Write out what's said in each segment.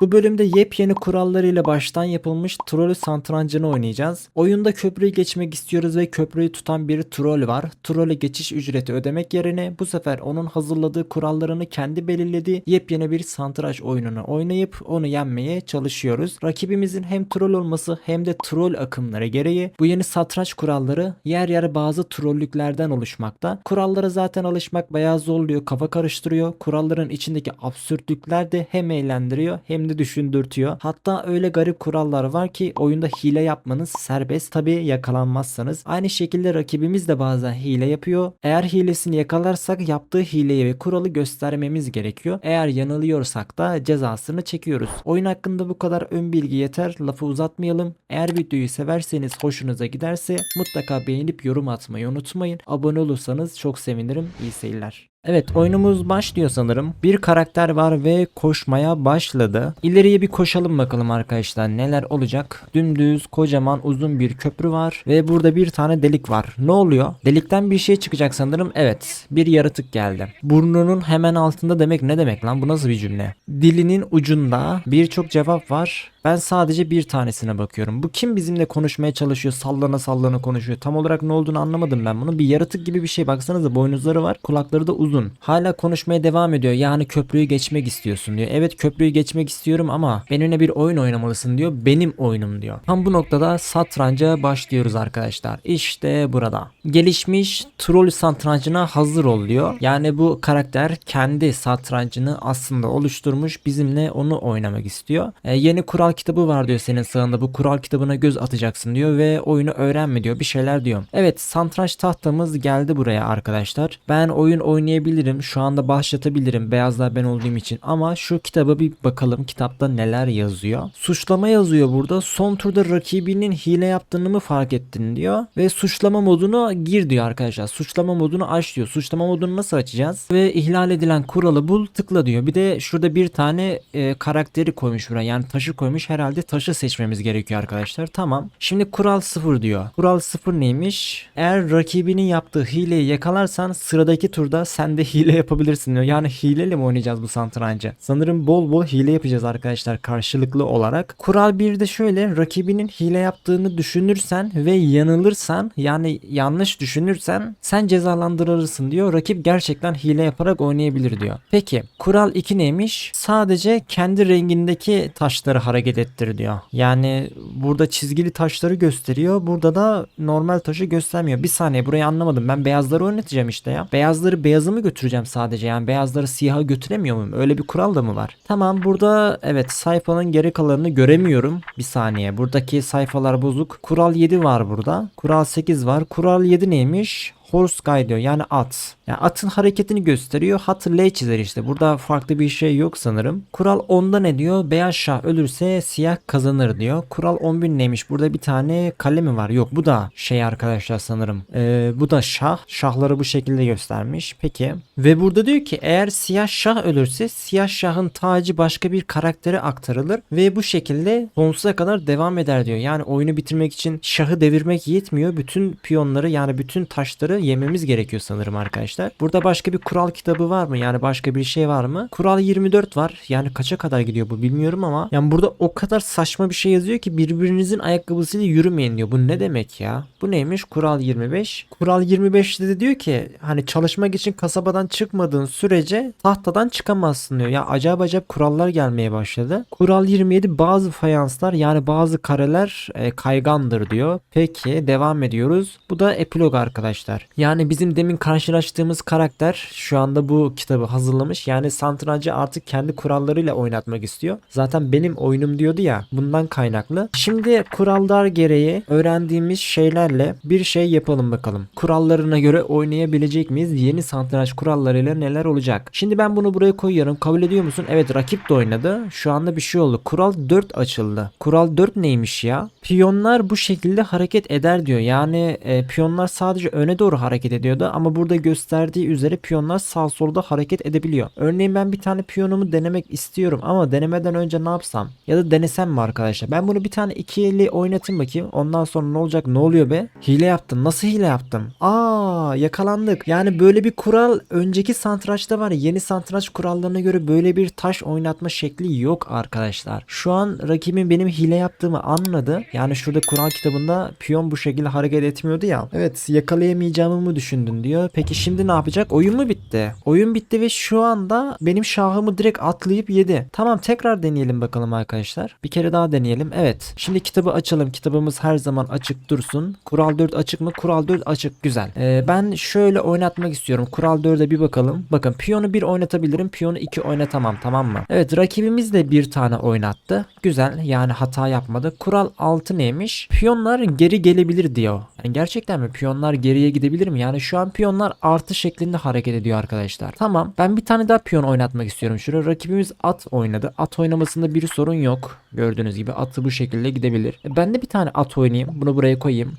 Bu bölümde yepyeni kurallarıyla baştan yapılmış trolü santrancını oynayacağız. Oyunda köprüyü geçmek istiyoruz ve köprüyü tutan bir troll var. Trole geçiş ücreti ödemek yerine bu sefer onun hazırladığı kurallarını kendi belirlediği yepyeni bir santraç oyununu oynayıp onu yenmeye çalışıyoruz. Rakibimizin hem troll olması hem de troll akımları gereği bu yeni satranç kuralları yer yer bazı trollüklerden oluşmakta. Kurallara zaten alışmak bayağı zorluyor, kafa karıştırıyor. Kuralların içindeki absürtlükler de hem eğlendiriyor hem de düşündürtüyor. Hatta öyle garip kurallar var ki oyunda hile yapmanız serbest tabi yakalanmazsanız. Aynı şekilde rakibimiz de bazen hile yapıyor. Eğer hilesini yakalarsak yaptığı hileyi ve kuralı göstermemiz gerekiyor. Eğer yanılıyorsak da cezasını çekiyoruz. Oyun hakkında bu kadar ön bilgi yeter. Lafı uzatmayalım. Eğer videoyu severseniz hoşunuza giderse mutlaka beğenip yorum atmayı unutmayın. Abone olursanız çok sevinirim. İyi seyirler. Evet oyunumuz başlıyor sanırım. Bir karakter var ve koşmaya başladı. İleriye bir koşalım bakalım arkadaşlar neler olacak. Dümdüz kocaman uzun bir köprü var ve burada bir tane delik var. Ne oluyor? Delikten bir şey çıkacak sanırım. Evet bir yaratık geldi. Burnunun hemen altında demek ne demek lan bu nasıl bir cümle? Dilinin ucunda birçok cevap var. Ben sadece bir tanesine bakıyorum. Bu kim bizimle konuşmaya çalışıyor? Sallana sallana konuşuyor. Tam olarak ne olduğunu anlamadım ben bunu. Bir yaratık gibi bir şey. Baksanıza boynuzları var. Kulakları da uzun. Hala konuşmaya devam ediyor. Yani köprüyü geçmek istiyorsun diyor. Evet köprüyü geçmek istiyorum ama benimle bir oyun oynamalısın diyor. Benim oyunum diyor. Tam bu noktada satranca başlıyoruz arkadaşlar. İşte burada. Gelişmiş troll satrancına hazır ol diyor. Yani bu karakter kendi satrancını aslında oluşturmuş. Bizimle onu oynamak istiyor. E, yeni kural kitabı var diyor senin sağında. Bu kural kitabına göz atacaksın diyor ve oyunu öğrenme diyor. Bir şeyler diyor. Evet satranç tahtamız geldi buraya arkadaşlar. Ben oyun oynayabilirim. Şu anda başlatabilirim. Beyazlar ben olduğum için. Ama şu kitaba bir bakalım. Kitapta neler yazıyor. Suçlama yazıyor burada. Son turda rakibinin hile yaptığını mı fark ettin diyor. Ve suçlama modunu gir diyor arkadaşlar. Suçlama modunu aç diyor. Suçlama modunu nasıl açacağız? Ve ihlal edilen kuralı bul tıkla diyor. Bir de şurada bir tane e, karakteri koymuş buraya. Yani taşı koymuş. Herhalde taşı seçmemiz gerekiyor arkadaşlar. Tamam. Şimdi kural 0 diyor. Kural 0 neymiş? Eğer rakibinin yaptığı hileyi yakalarsan sıradaki turda sen de hile yapabilirsin diyor. Yani hileyle mi oynayacağız bu satrancı? Sanırım bol bol hile yapacağız arkadaşlar karşılıklı olarak. Kural 1'de şöyle rakibinin hile yaptığını düşünürsen ve yanılırsan yani yanlış düşünürsen sen cezalandırılırsın diyor. Rakip gerçekten hile yaparak oynayabilir diyor. Peki kural 2 neymiş? Sadece kendi rengindeki taşları hareket ettir diyor. Yani burada çizgili taşları gösteriyor. Burada da normal taşı göstermiyor. Bir saniye burayı anlamadım. Ben beyazları oynatacağım işte ya. Beyazları beyazı mı götüreceğim sadece? Yani beyazları siyaha götüremiyor muyum? Öyle bir kural da mı var? Tamam burada evet sayfanın geri kalanını göremiyorum. Bir saniye. Buradaki sayfalar bozuk. Kural 7 var burada. Kural 8 var. Kural 7 neymiş? Horse guide diyor yani at. Yani atın hareketini gösteriyor. Hat L çizer işte. Burada farklı bir şey yok sanırım. Kural 10'da ne diyor? Beyaz şah ölürse siyah kazanır diyor. Kural 11 neymiş? Burada bir tane kale mi var? Yok bu da şey arkadaşlar sanırım. Ee, bu da şah. Şahları bu şekilde göstermiş. Peki. Ve burada diyor ki eğer siyah şah ölürse siyah şahın tacı başka bir karaktere aktarılır ve bu şekilde sonsuza kadar devam eder diyor. Yani oyunu bitirmek için şahı devirmek yetmiyor. Bütün piyonları yani bütün taşları yememiz gerekiyor sanırım arkadaşlar. Burada başka bir kural kitabı var mı? Yani başka bir şey var mı? Kural 24 var. Yani kaça kadar gidiyor bu bilmiyorum ama yani burada o kadar saçma bir şey yazıyor ki birbirinizin ayakkabısıyla yürümeyin diyor. Bu ne demek ya? Bu neymiş? Kural 25. Kural 25'te de diyor ki hani çalışmak için kasabadan çıkmadığın sürece tahtadan çıkamazsın diyor. Ya acayip acayip kurallar gelmeye başladı. Kural 27 bazı fayanslar yani bazı kareler e, kaygandır diyor. Peki devam ediyoruz. Bu da epilog arkadaşlar. Yani bizim demin karşılaştığımız karakter şu anda bu kitabı hazırlamış. Yani satrancı artık kendi kurallarıyla oynatmak istiyor. Zaten benim oyunum diyordu ya bundan kaynaklı. Şimdi kurallar gereği öğrendiğimiz şeylerle bir şey yapalım bakalım. Kurallarına göre oynayabilecek miyiz? Yeni satranç kurallarıyla neler olacak? Şimdi ben bunu buraya koyuyorum. Kabul ediyor musun? Evet rakip de oynadı. Şu anda bir şey oldu. Kural 4 açıldı. Kural 4 neymiş ya? Piyonlar bu şekilde hareket eder diyor. Yani e, piyonlar sadece öne doğru doğru hareket ediyordu ama burada gösterdiği üzere piyonlar sağ solda hareket edebiliyor. Örneğin ben bir tane piyonumu denemek istiyorum ama denemeden önce ne yapsam? Ya da denesem mi arkadaşlar? Ben bunu bir tane ikili oynatayım bakayım. Ondan sonra ne olacak? Ne oluyor be? Hile yaptım. Nasıl hile yaptım? Aa yakalandık. Yani böyle bir kural önceki santraçta var. Yeni santraç kurallarına göre böyle bir taş oynatma şekli yok arkadaşlar. Şu an rakibim benim hile yaptığımı anladı. Yani şurada kural kitabında piyon bu şekilde hareket etmiyordu ya. Evet yakalayamayacağımı mı düşündün diyor. Peki şimdi ne yapacak? Oyun mu bitti? Oyun bitti ve şu anda benim şahımı direkt atlayıp yedi. Tamam tekrar deneyelim bakalım arkadaşlar. Bir kere daha deneyelim. Evet. Şimdi kitabı açalım. Kitabımız her zaman açık dursun. Kural 4 açık mı? Kural 4 açık. Güzel. Ee, ben şöyle oynatmak istiyorum. Kural 4'e bir bakalım. Bakın piyonu 1 oynatabilirim. Piyonu 2 oynatamam tamam mı? Evet rakibimiz de bir tane oynattı. Güzel. Yani hata yapmadı. Kural 6 neymiş? Piyonlar geri gelebilir diyor. Yani gerçekten mi? Piyonlar geriye gidebilir mi? Yani şu an piyonlar artı şeklinde hareket ediyor arkadaşlar. Tamam. Ben bir tane daha piyon oynatmak istiyorum. Şurada rakibimiz at oynadı. At oynamasında bir sorun yok. Gördüğünüz gibi atı bu şekilde gidebilir. E, ben de bir tane at oynayayım. Bunu buraya koyayım.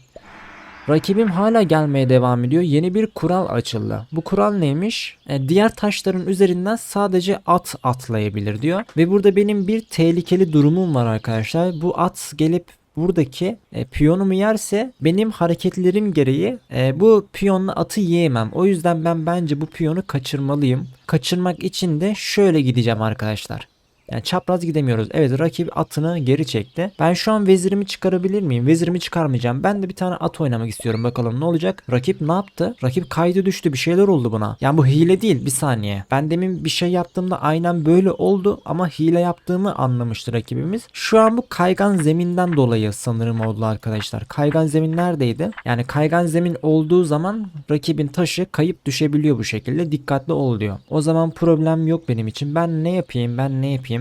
Rakibim hala gelmeye devam ediyor. Yeni bir kural açıldı. Bu kural neymiş? E, diğer taşların üzerinden sadece at atlayabilir diyor. Ve burada benim bir tehlikeli durumum var arkadaşlar. Bu at gelip buradaki e, piyonumu yerse benim hareketlerim gereği e, bu piyonla atı yiyemem. O yüzden ben bence bu piyonu kaçırmalıyım. Kaçırmak için de şöyle gideceğim arkadaşlar. Yani çapraz gidemiyoruz. Evet rakip atını geri çekti. Ben şu an vezirimi çıkarabilir miyim? Vezirimi çıkarmayacağım. Ben de bir tane at oynamak istiyorum. Bakalım ne olacak? Rakip ne yaptı? Rakip kaydı düştü. Bir şeyler oldu buna. Yani bu hile değil. Bir saniye. Ben demin bir şey yaptığımda aynen böyle oldu ama hile yaptığımı anlamıştı rakibimiz. Şu an bu kaygan zeminden dolayı sanırım oldu arkadaşlar. Kaygan zemin neredeydi? Yani kaygan zemin olduğu zaman rakibin taşı kayıp düşebiliyor bu şekilde. Dikkatli ol diyor. O zaman problem yok benim için. Ben ne yapayım? Ben ne yapayım?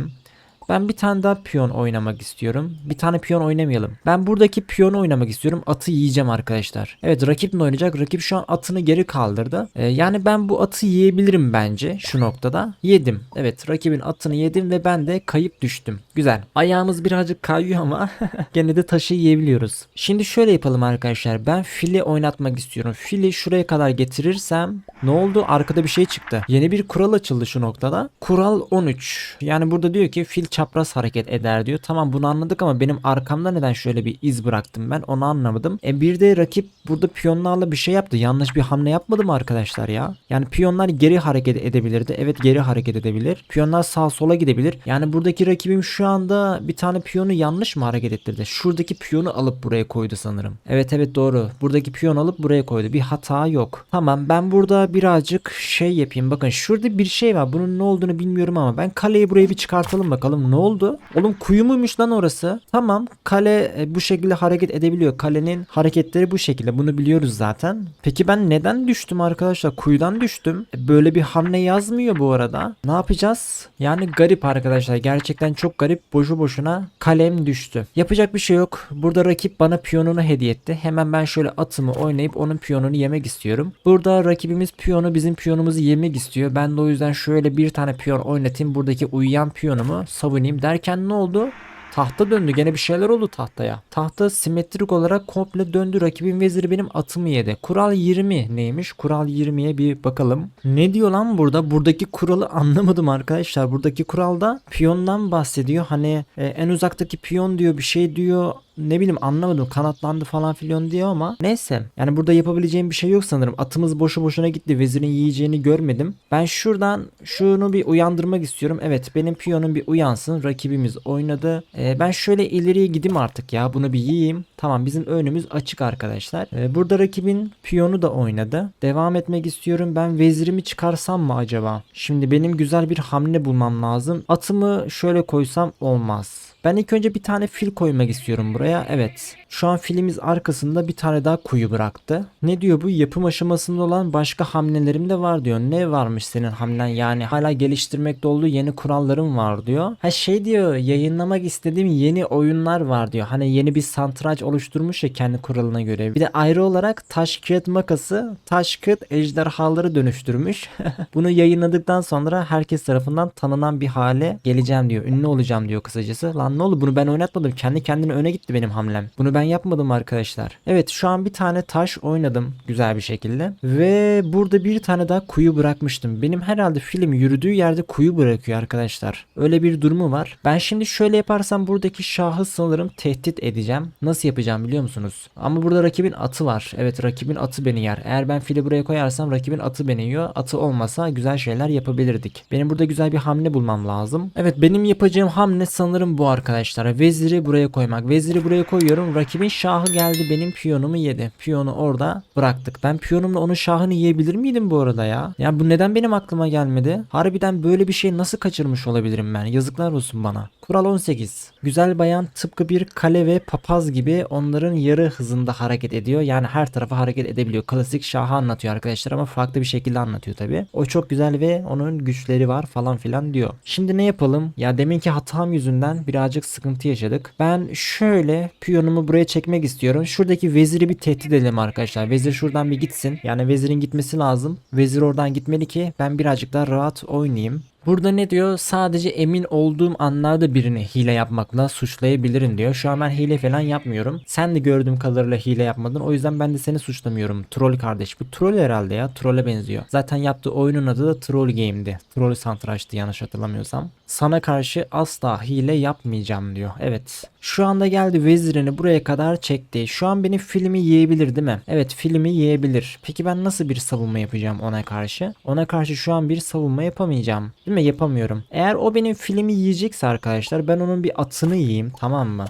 Ben bir tane daha piyon oynamak istiyorum. Bir tane piyon oynamayalım. Ben buradaki piyonu oynamak istiyorum. Atı yiyeceğim arkadaşlar. Evet rakip ne oynayacak? Rakip şu an atını geri kaldırdı. Ee, yani ben bu atı yiyebilirim bence şu noktada. Yedim. Evet rakibin atını yedim ve ben de kayıp düştüm. Güzel. Ayağımız birazcık kayıyor ama gene de taşı yiyebiliyoruz. Şimdi şöyle yapalım arkadaşlar. Ben fili oynatmak istiyorum. Fili şuraya kadar getirirsem ne oldu? Arkada bir şey çıktı. Yeni bir kural açıldı şu noktada. Kural 13. Yani burada diyor ki fil çapraz hareket eder diyor. Tamam bunu anladık ama benim arkamda neden şöyle bir iz bıraktım ben onu anlamadım. E bir de rakip burada piyonlarla bir şey yaptı. Yanlış bir hamle yapmadı mı arkadaşlar ya? Yani piyonlar geri hareket edebilirdi. Evet geri hareket edebilir. Piyonlar sağ sola gidebilir. Yani buradaki rakibim şu anda bir tane piyonu yanlış mı hareket ettirdi? Şuradaki piyonu alıp buraya koydu sanırım. Evet evet doğru. Buradaki piyon alıp buraya koydu. Bir hata yok. Tamam ben burada birazcık şey yapayım. Bakın şurada bir şey var. Bunun ne olduğunu bilmiyorum ama ben kaleyi buraya bir çıkartalım bakalım ne oldu? Oğlum kuyu muymuş lan orası? Tamam kale e, bu şekilde hareket edebiliyor. Kalenin hareketleri bu şekilde. Bunu biliyoruz zaten. Peki ben neden düştüm arkadaşlar? Kuyudan düştüm. E, böyle bir hamle yazmıyor bu arada. Ne yapacağız? Yani garip arkadaşlar. Gerçekten çok garip. Boşu boşuna kalem düştü. Yapacak bir şey yok. Burada rakip bana piyonunu hediye etti. Hemen ben şöyle atımı oynayıp onun piyonunu yemek istiyorum. Burada rakibimiz piyonu bizim piyonumuzu yemek istiyor. Ben de o yüzden şöyle bir tane piyon oynatayım. Buradaki uyuyan piyonumu savunayım derken ne oldu? Tahta döndü. Gene bir şeyler oldu tahtaya. Tahta simetrik olarak komple döndü. Rakibin veziri benim atımı yedi. Kural 20 neymiş? Kural 20'ye bir bakalım. Ne diyor lan burada? Buradaki kuralı anlamadım arkadaşlar. Buradaki kuralda piyondan bahsediyor. Hani e, en uzaktaki piyon diyor bir şey diyor ne bileyim anlamadım kanatlandı falan filan diyor ama neyse. Yani burada yapabileceğim bir şey yok sanırım. Atımız boşu boşuna gitti vezirin yiyeceğini görmedim. Ben şuradan şunu bir uyandırmak istiyorum. Evet benim piyonum bir uyansın rakibimiz oynadı. Ee, ben şöyle ileriye gideyim artık ya bunu bir yiyeyim. Tamam bizim önümüz açık arkadaşlar. Ee, burada rakibin piyonu da oynadı. Devam etmek istiyorum. Ben vezirimi çıkarsam mı acaba? Şimdi benim güzel bir hamle bulmam lazım. Atımı şöyle koysam olmaz. Ben ilk önce bir tane fil koymak istiyorum buraya. Evet. Şu an filimiz arkasında bir tane daha kuyu bıraktı. Ne diyor bu? Yapım aşamasında olan başka hamlelerim de var diyor. Ne varmış senin hamlen? Yani hala geliştirmekte olduğu yeni kurallarım var diyor. Ha şey diyor yayınlamak istediğim yeni oyunlar var diyor. Hani yeni bir santraç oluşturmuş ya kendi kuralına göre. Bir de ayrı olarak taş kağıt makası taş kağıt ejderhaları dönüştürmüş. Bunu yayınladıktan sonra herkes tarafından tanınan bir hale geleceğim diyor. Ünlü olacağım diyor kısacası. Lan ne oldu bunu ben oynatmadım. Kendi kendine öne gitti benim hamlem. Bunu ben yapmadım arkadaşlar. Evet şu an bir tane taş oynadım güzel bir şekilde. Ve burada bir tane daha kuyu bırakmıştım. Benim herhalde film yürüdüğü yerde kuyu bırakıyor arkadaşlar. Öyle bir durumu var. Ben şimdi şöyle yaparsam buradaki şahı sanırım tehdit edeceğim. Nasıl yapacağım biliyor musunuz? Ama burada rakibin atı var. Evet rakibin atı beni yer. Eğer ben fili buraya koyarsam rakibin atı beni yiyor. Atı olmasa güzel şeyler yapabilirdik. Benim burada güzel bir hamle bulmam lazım. Evet benim yapacağım hamle sanırım bu arkadaşlar. Veziri buraya koymak. Veziri buraya koyuyorum. Rakibin şahı geldi benim piyonumu yedi. Piyonu orada bıraktık. Ben piyonumla onun şahını yiyebilir miydim bu arada ya? Ya bu neden benim aklıma gelmedi? Harbiden böyle bir şey nasıl kaçırmış olabilirim ben? Yazıklar olsun bana. Kural 18. Güzel bayan tıpkı bir kale ve papaz gibi onların yarı hızında hareket ediyor. Yani her tarafa hareket edebiliyor. Klasik şahı anlatıyor arkadaşlar ama farklı bir şekilde anlatıyor tabi. O çok güzel ve onun güçleri var falan filan diyor. Şimdi ne yapalım? Ya deminki hatam yüzünden birazcık sıkıntı yaşadık. Ben şöyle piyonumu buraya çekmek istiyorum. Şuradaki veziri bir tehdit edelim arkadaşlar. Vezir şuradan bir gitsin. Yani vezirin gitmesi lazım. Vezir oradan gitmeli ki ben birazcık daha rahat oynayayım. Burada ne diyor? Sadece emin olduğum anlarda birini hile yapmakla suçlayabilirim diyor. Şu an ben hile falan yapmıyorum. Sen de gördüğüm kadarıyla hile yapmadın. O yüzden ben de seni suçlamıyorum. Troll kardeş. Bu troll herhalde ya. Troll'e benziyor. Zaten yaptığı oyunun adı da Troll Game'di. Troll Santraç'tı yanlış hatırlamıyorsam. Sana karşı asla hile yapmayacağım diyor. Evet. Şu anda geldi vezirini buraya kadar çekti. Şu an benim filmi yiyebilir değil mi? Evet filmi yiyebilir. Peki ben nasıl bir savunma yapacağım ona karşı? Ona karşı şu an bir savunma yapamayacağım. Değil mi? Yapamıyorum. Eğer o benim filmi yiyecekse arkadaşlar ben onun bir atını yiyeyim tamam mı?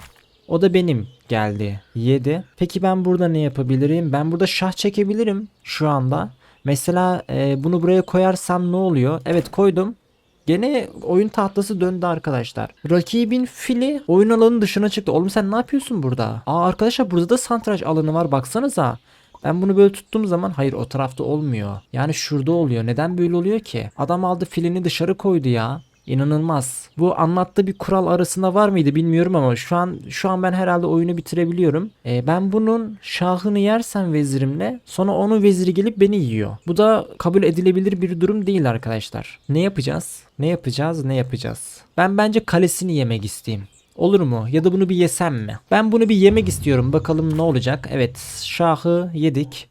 O da benim geldi. Yedi. Peki ben burada ne yapabilirim? Ben burada şah çekebilirim şu anda. Mesela e, bunu buraya koyarsam ne oluyor? Evet koydum. Gene oyun tahtası döndü arkadaşlar. Rakibin fili oyun alanının dışına çıktı. Oğlum sen ne yapıyorsun burada? Aa arkadaşlar burada da santraj alanı var baksanıza. Ben bunu böyle tuttuğum zaman hayır o tarafta olmuyor. Yani şurada oluyor. Neden böyle oluyor ki? Adam aldı filini dışarı koydu ya. İnanılmaz. Bu anlattığı bir kural arasında var mıydı bilmiyorum ama şu an şu an ben herhalde oyunu bitirebiliyorum. Ee, ben bunun şahını yersem vezirimle sonra onun veziri gelip beni yiyor. Bu da kabul edilebilir bir durum değil arkadaşlar. Ne yapacağız? Ne yapacağız? Ne yapacağız? Ben bence kalesini yemek isteyeyim. Olur mu? Ya da bunu bir yesem mi? Ben bunu bir yemek istiyorum. Bakalım ne olacak? Evet, şahı yedik.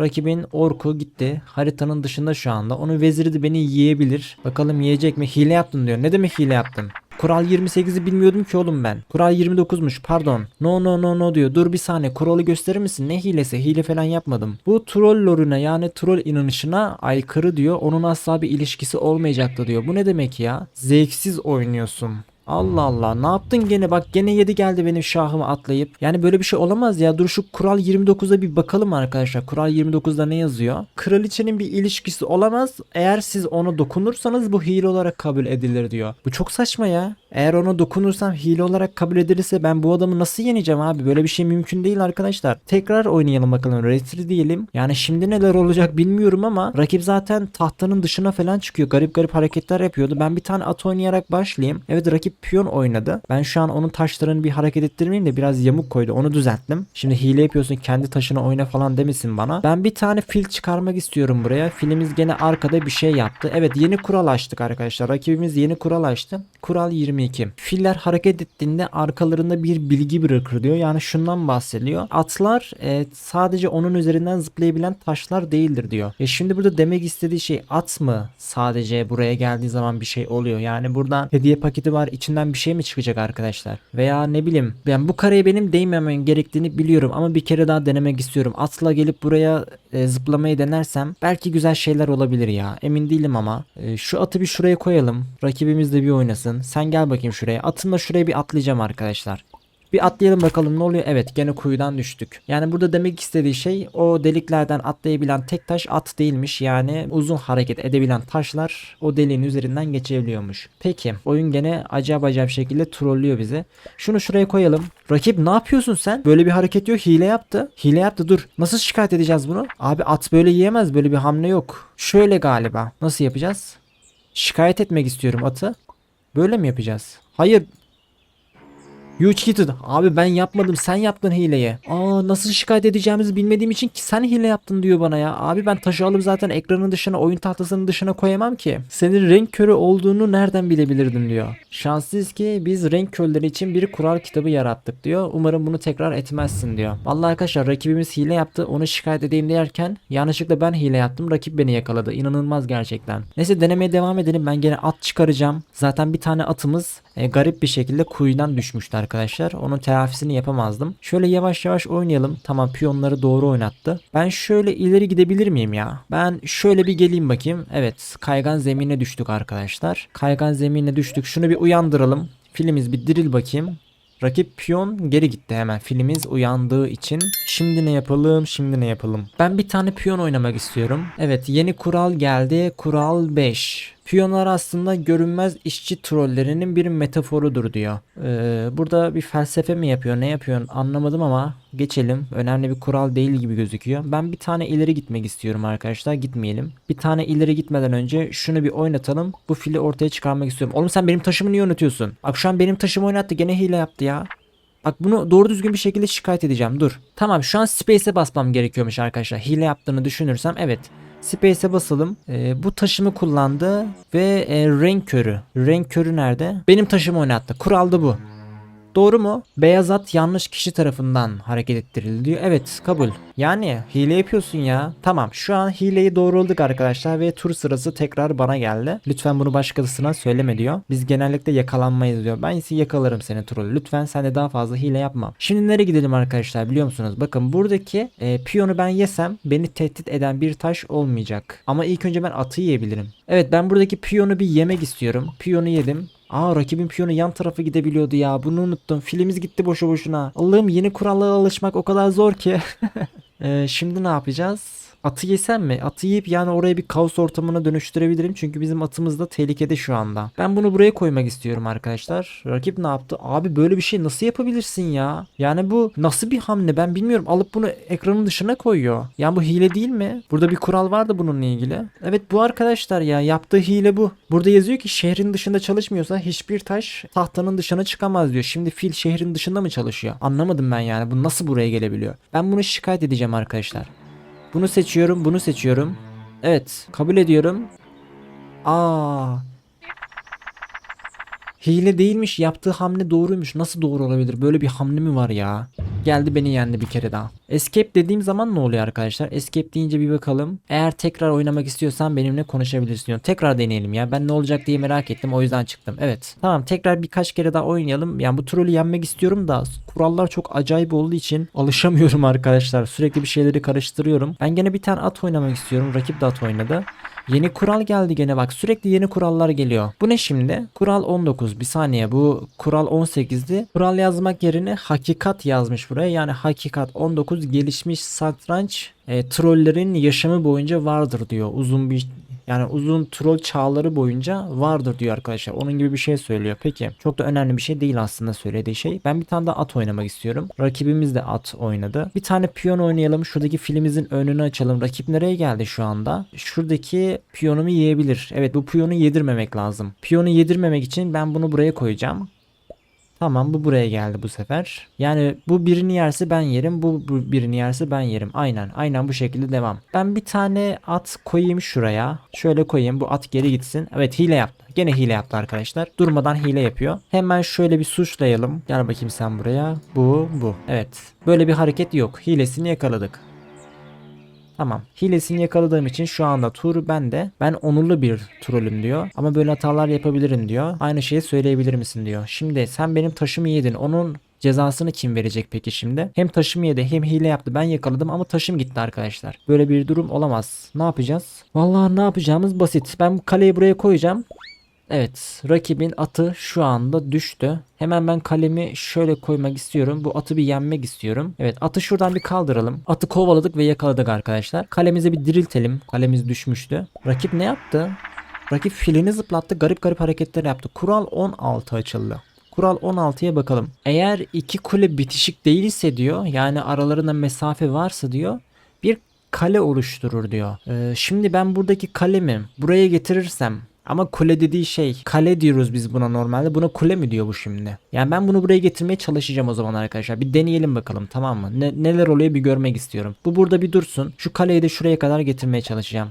Rakibin orku gitti. Haritanın dışında şu anda. Onun veziri de beni yiyebilir. Bakalım yiyecek mi? Hile yaptın diyor. Ne demek hile yaptın? Kural 28'i bilmiyordum ki oğlum ben. Kural 29'muş pardon. No no no no diyor. Dur bir saniye kuralı gösterir misin? Ne hilesi? Hile falan yapmadım. Bu troll loruna yani troll inanışına aykırı diyor. Onun asla bir ilişkisi olmayacaktı diyor. Bu ne demek ya? Zevksiz oynuyorsun. Allah Allah ne yaptın gene bak gene yedi geldi benim şahımı atlayıp. Yani böyle bir şey olamaz ya. Dur şu kural 29'a bir bakalım arkadaşlar. Kural 29'da ne yazıyor? Kraliçenin bir ilişkisi olamaz. Eğer siz ona dokunursanız bu hile olarak kabul edilir diyor. Bu çok saçma ya. Eğer ona dokunursam hile olarak kabul edilirse ben bu adamı nasıl yeneceğim abi? Böyle bir şey mümkün değil arkadaşlar. Tekrar oynayalım bakalım. Retri diyelim. Yani şimdi neler olacak bilmiyorum ama rakip zaten tahtanın dışına falan çıkıyor. Garip garip hareketler yapıyordu. Ben bir tane at oynayarak başlayayım. Evet rakip piyon oynadı. Ben şu an onun taşlarını bir hareket ettirmeyeyim de biraz yamuk koydu. Onu düzelttim. Şimdi hile yapıyorsun kendi taşını oyna falan demesin bana. Ben bir tane fil çıkarmak istiyorum buraya. Filimiz gene arkada bir şey yaptı. Evet yeni kural açtık arkadaşlar. Rakibimiz yeni kural açtı. Kural 22. Filler hareket ettiğinde arkalarında bir bilgi bırakır diyor. Yani şundan bahsediyor. Atlar e, sadece onun üzerinden zıplayabilen taşlar değildir diyor. Ya şimdi burada demek istediği şey at mı sadece buraya geldiği zaman bir şey oluyor. Yani buradan hediye paketi var içinden bir şey mi çıkacak arkadaşlar? Veya ne bileyim ben bu kareye benim değmemem gerektiğini biliyorum ama bir kere daha denemek istiyorum. Atla gelip buraya e, zıplamayı denersem belki güzel şeyler olabilir ya. Emin değilim ama. E, şu atı bir şuraya koyalım. Rakibimiz de bir oynasın. Sen gel bakayım şuraya. Atımla şuraya bir atlayacağım arkadaşlar. Bir atlayalım bakalım ne oluyor? Evet gene kuyudan düştük. Yani burada demek istediği şey o deliklerden atlayabilen tek taş at değilmiş. Yani uzun hareket edebilen taşlar o deliğin üzerinden geçebiliyormuş. Peki oyun gene acayip acayip şekilde trollüyor bizi. Şunu şuraya koyalım. Rakip ne yapıyorsun sen? Böyle bir hareket yok. Hile yaptı. Hile yaptı dur. Nasıl şikayet edeceğiz bunu? Abi at böyle yiyemez. Böyle bir hamle yok. Şöyle galiba. Nasıl yapacağız? Şikayet etmek istiyorum atı. Böyle mi yapacağız? Hayır You cheated. Abi ben yapmadım sen yaptın hileyi. Aa nasıl şikayet edeceğimizi bilmediğim için ki sen hile yaptın diyor bana ya. Abi ben taşı alıp zaten ekranın dışına oyun tahtasının dışına koyamam ki. Senin renk körü olduğunu nereden bilebilirdin diyor. Şanslıyız ki biz renk körleri için bir kural kitabı yarattık diyor. Umarım bunu tekrar etmezsin diyor. Vallahi arkadaşlar rakibimiz hile yaptı. Onu şikayet edeyim derken yanlışlıkla ben hile yaptım. Rakip beni yakaladı. İnanılmaz gerçekten. Neyse denemeye devam edelim. Ben gene at çıkaracağım. Zaten bir tane atımız e, garip bir şekilde kuyudan düşmüştü arkadaşlar. Onun telafisini yapamazdım. Şöyle yavaş yavaş oynayalım. Tamam piyonları doğru oynattı. Ben şöyle ileri gidebilir miyim ya? Ben şöyle bir geleyim bakayım. Evet kaygan zemine düştük arkadaşlar. Kaygan zemine düştük. Şunu bir uyandıralım. Filimiz bir diril bakayım. Rakip piyon geri gitti hemen filimiz uyandığı için. Şimdi ne yapalım? Şimdi ne yapalım? Ben bir tane piyon oynamak istiyorum. Evet yeni kural geldi. Kural 5. Piyonlar aslında görünmez işçi trollerinin bir metaforudur diyor. Ee, burada bir felsefe mi yapıyor ne yapıyor anlamadım ama geçelim. Önemli bir kural değil gibi gözüküyor. Ben bir tane ileri gitmek istiyorum arkadaşlar. Gitmeyelim. Bir tane ileri gitmeden önce şunu bir oynatalım. Bu fili ortaya çıkarmak istiyorum. Oğlum sen benim taşımı niye oynatıyorsun? Bak şu an benim taşımı oynattı. Gene hile yaptı ya. Bak bunu doğru düzgün bir şekilde şikayet edeceğim. Dur. Tamam şu an Space'e basmam gerekiyormuş arkadaşlar. Hile yaptığını düşünürsem evet. Space'e basalım. Ee, bu taşımı kullandı ve e, renk körü. Renk körü nerede? Benim taşımı oynattı. Kuraldı bu. Doğru mu? Beyaz at yanlış kişi tarafından hareket ettirildi diyor. Evet kabul. Yani hile yapıyorsun ya. Tamam şu an hileyi doğruladık arkadaşlar ve tur sırası tekrar bana geldi. Lütfen bunu başkasına söyleme diyor. Biz genellikle yakalanmayız diyor. Ben ise yakalarım seni troll. Lütfen sen de daha fazla hile yapma. Şimdi nereye gidelim arkadaşlar biliyor musunuz? Bakın buradaki e, piyonu ben yesem beni tehdit eden bir taş olmayacak. Ama ilk önce ben atı yiyebilirim. Evet ben buradaki piyonu bir yemek istiyorum. Piyonu yedim. Aa rakibin piyonu yan tarafa gidebiliyordu ya. Bunu unuttum. Filimiz gitti boşu boşuna. Allah'ım yeni kurallara alışmak o kadar zor ki. Ee, şimdi ne yapacağız? Atı yesem mi? Atı yiyip yani oraya bir kaos ortamına dönüştürebilirim. Çünkü bizim atımız da tehlikede şu anda. Ben bunu buraya koymak istiyorum arkadaşlar. Rakip ne yaptı? Abi böyle bir şey nasıl yapabilirsin ya? Yani bu nasıl bir hamle ben bilmiyorum. Alıp bunu ekranın dışına koyuyor. Yani bu hile değil mi? Burada bir kural vardı bununla ilgili. Evet bu arkadaşlar ya yaptığı hile bu. Burada yazıyor ki şehrin dışında çalışmıyorsa hiçbir taş tahtanın dışına çıkamaz diyor. Şimdi fil şehrin dışında mı çalışıyor? Anlamadım ben yani. Bu nasıl buraya gelebiliyor? Ben bunu şikayet edeceğim arkadaşlar. Bunu seçiyorum, bunu seçiyorum. Evet, kabul ediyorum. Aa. Hile değilmiş, yaptığı hamle doğruymuş. Nasıl doğru olabilir? Böyle bir hamle mi var ya? Geldi beni yendi bir kere daha. Escape dediğim zaman ne oluyor arkadaşlar? Escape deyince bir bakalım. Eğer tekrar oynamak istiyorsan benimle konuşabilirsin diyor. Tekrar deneyelim ya. Ben ne olacak diye merak ettim. O yüzden çıktım. Evet. Tamam tekrar birkaç kere daha oynayalım. Yani bu trolü yenmek istiyorum da kurallar çok acayip olduğu için alışamıyorum arkadaşlar. Sürekli bir şeyleri karıştırıyorum. Ben gene bir tane at oynamak istiyorum. Rakip de at oynadı. Yeni kural geldi gene bak sürekli yeni kurallar geliyor. Bu ne şimdi? Kural 19 bir saniye bu kural 18'di. Kural yazmak yerine hakikat yazmış buraya. Yani hakikat 19 gelişmiş satranç e, trollerin yaşamı boyunca vardır diyor. Uzun bir yani uzun troll çağları boyunca vardır diyor arkadaşlar. Onun gibi bir şey söylüyor. Peki çok da önemli bir şey değil aslında söylediği şey. Ben bir tane de at oynamak istiyorum. Rakibimiz de at oynadı. Bir tane piyon oynayalım. Şuradaki filimizin önünü açalım. Rakip nereye geldi şu anda? Şuradaki piyonumu yiyebilir. Evet bu piyonu yedirmemek lazım. Piyonu yedirmemek için ben bunu buraya koyacağım. Tamam bu buraya geldi bu sefer. Yani bu birini yerse ben yerim. Bu, bu birini yerse ben yerim. Aynen. Aynen bu şekilde devam. Ben bir tane at koyayım şuraya. Şöyle koyayım. Bu at geri gitsin. Evet hile yaptı. Gene hile yaptı arkadaşlar. Durmadan hile yapıyor. Hemen şöyle bir suçlayalım. Gel bakayım sen buraya. Bu bu. Evet. Böyle bir hareket yok. Hilesini yakaladık. Tamam. Hilesini yakaladığım için şu anda tur bende. Ben onurlu bir trolüm diyor. Ama böyle hatalar yapabilirim diyor. Aynı şeyi söyleyebilir misin diyor. Şimdi sen benim taşımı yedin. Onun cezasını kim verecek peki şimdi? Hem taşımı yedi hem hile yaptı. Ben yakaladım ama taşım gitti arkadaşlar. Böyle bir durum olamaz. Ne yapacağız? Vallahi ne yapacağımız basit. Ben kaleyi buraya koyacağım. Evet, rakibin atı şu anda düştü. Hemen ben kalemi şöyle koymak istiyorum. Bu atı bir yenmek istiyorum. Evet, atı şuradan bir kaldıralım. Atı kovaladık ve yakaladık arkadaşlar. Kalemize bir diriltelim. Kalemiz düşmüştü. Rakip ne yaptı? Rakip filini zıplattı. Garip garip hareketler yaptı. Kural 16 açıldı. Kural 16'ya bakalım. Eğer iki kule bitişik değilse diyor, yani aralarında mesafe varsa diyor, bir kale oluşturur diyor. Ee, şimdi ben buradaki kalemi buraya getirirsem Ama kule dediği şey kale diyoruz biz buna normalde. Buna kule mi diyor bu şimdi? Yani ben bunu buraya getirmeye çalışacağım o zaman arkadaşlar. Bir deneyelim bakalım tamam mı? Ne, neler oluyor bir görmek istiyorum. Bu burada bir dursun. Şu kaleyi de şuraya kadar getirmeye çalışacağım.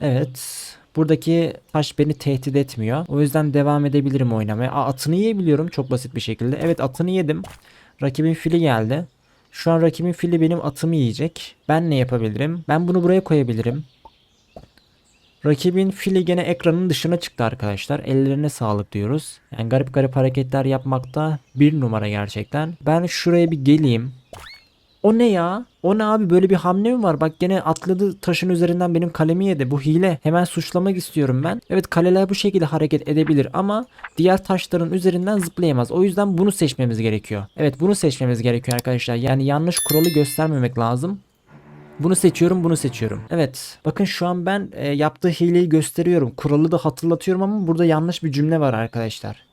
Evet. Buradaki taş beni tehdit etmiyor. O yüzden devam edebilirim oynamaya. Aa, atını yiyebiliyorum çok basit bir şekilde. Evet atını yedim. Rakibin fili geldi. Şu an rakibin fili benim atımı yiyecek. Ben ne yapabilirim? Ben bunu buraya koyabilirim. Rakibin fili gene ekranın dışına çıktı arkadaşlar. Ellerine sağlık diyoruz. Yani garip garip hareketler yapmakta bir numara gerçekten. Ben şuraya bir geleyim. O ne ya? O ne abi böyle bir hamle mi var? Bak gene atladı taşın üzerinden benim kalemi yedi. Bu hile. Hemen suçlamak istiyorum ben. Evet kaleler bu şekilde hareket edebilir ama diğer taşların üzerinden zıplayamaz. O yüzden bunu seçmemiz gerekiyor. Evet bunu seçmemiz gerekiyor arkadaşlar. Yani yanlış kuralı göstermemek lazım. Bunu seçiyorum, bunu seçiyorum. Evet. Bakın şu an ben e, yaptığı hileyi gösteriyorum. Kuralı da hatırlatıyorum ama burada yanlış bir cümle var arkadaşlar.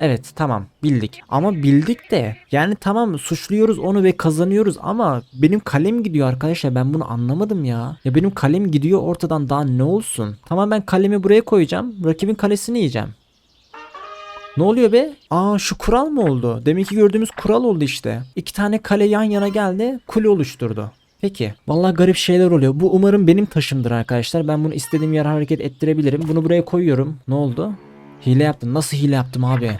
Evet tamam bildik. Ama bildik de yani tamam suçluyoruz onu ve kazanıyoruz ama benim kalem gidiyor arkadaşlar ben bunu anlamadım ya. Ya benim kalem gidiyor ortadan daha ne olsun. Tamam ben kalemi buraya koyacağım. Rakibin kalesini yiyeceğim. Ne oluyor be? Aa şu kural mı oldu? Demek ki gördüğümüz kural oldu işte. İki tane kale yan yana geldi kule oluşturdu. Peki. Vallahi garip şeyler oluyor. Bu umarım benim taşımdır arkadaşlar. Ben bunu istediğim yere hareket ettirebilirim. Bunu buraya koyuyorum. Ne oldu? Hile yaptım. Nasıl hile yaptım abi?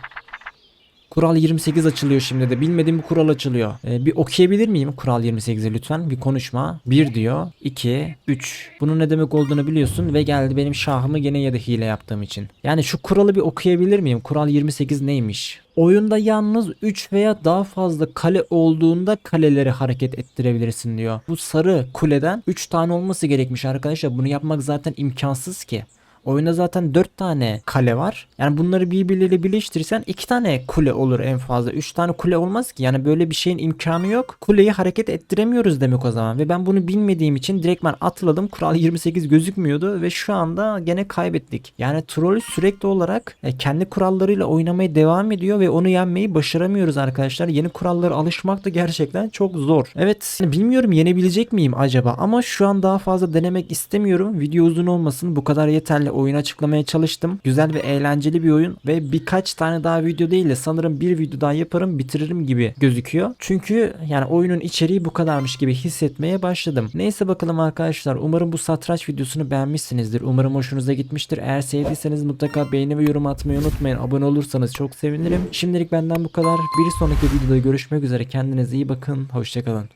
Kural 28 açılıyor şimdi de. Bilmediğim bir kural açılıyor. Ee, bir okuyabilir miyim kural 28'i lütfen? Bir konuşma. 1 diyor. 2, 3. Bunun ne demek olduğunu biliyorsun ve geldi benim şahımı gene ya da hile yaptığım için. Yani şu kuralı bir okuyabilir miyim? Kural 28 neymiş? Oyunda yalnız 3 veya daha fazla kale olduğunda kaleleri hareket ettirebilirsin diyor. Bu sarı kuleden 3 tane olması gerekmiş arkadaşlar. Bunu yapmak zaten imkansız ki. Oyunda zaten 4 tane kale var. Yani bunları birbirleriyle birleştirirsen 2 tane kule olur en fazla. 3 tane kule olmaz ki. Yani böyle bir şeyin imkanı yok. Kuleyi hareket ettiremiyoruz demek o zaman. Ve ben bunu bilmediğim için direkt atladım. Kural 28 gözükmüyordu ve şu anda gene kaybettik. Yani troll sürekli olarak e, kendi kurallarıyla oynamaya devam ediyor ve onu yenmeyi başaramıyoruz arkadaşlar. Yeni kurallara alışmak da gerçekten çok zor. Evet bilmiyorum yenebilecek miyim acaba ama şu an daha fazla denemek istemiyorum. Video uzun olmasın bu kadar yeterli oyun açıklamaya çalıştım. Güzel ve eğlenceli bir oyun ve birkaç tane daha video değil de sanırım bir video daha yaparım bitiririm gibi gözüküyor. Çünkü yani oyunun içeriği bu kadarmış gibi hissetmeye başladım. Neyse bakalım arkadaşlar umarım bu satranç videosunu beğenmişsinizdir. Umarım hoşunuza gitmiştir. Eğer sevdiyseniz mutlaka beğeni ve yorum atmayı unutmayın. Abone olursanız çok sevinirim. Şimdilik benden bu kadar. Bir sonraki videoda görüşmek üzere. Kendinize iyi bakın. Hoşçakalın.